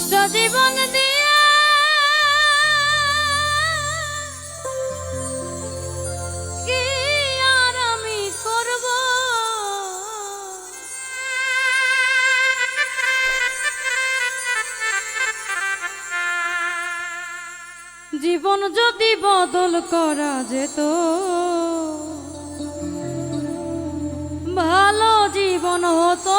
নষ্ট জীবন দিয়ে। কি আর আমি করব? জীবন যদি বদল করা যেত, ভালো জীবন হতো।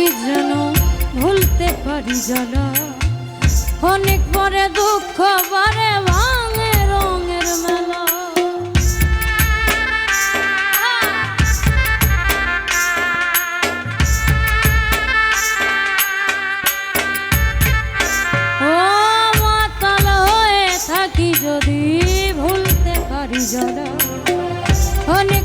কি যেন ভুলতে পারি যারা অনেক পরে দুঃখ পরে ভাঙে রঙের মেলা। যদি ভুলতে পারি যারা অনেক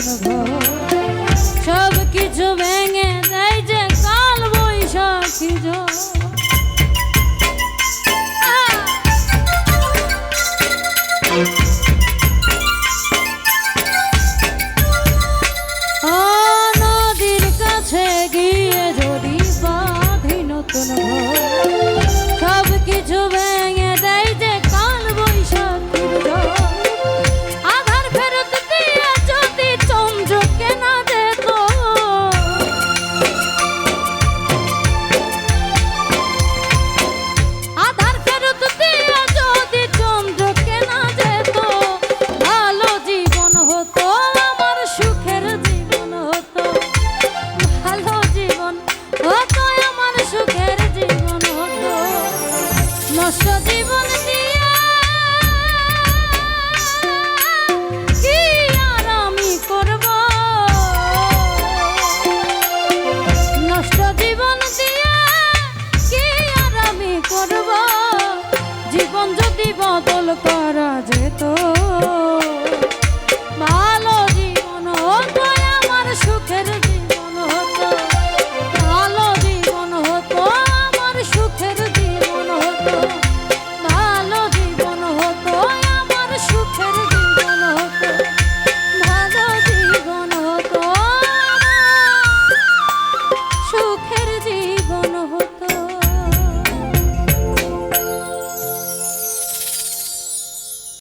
সব কিছু ভেঙে দেয় যে কাল বৈশাখী জোর নষ্ট জীবন দিয়ে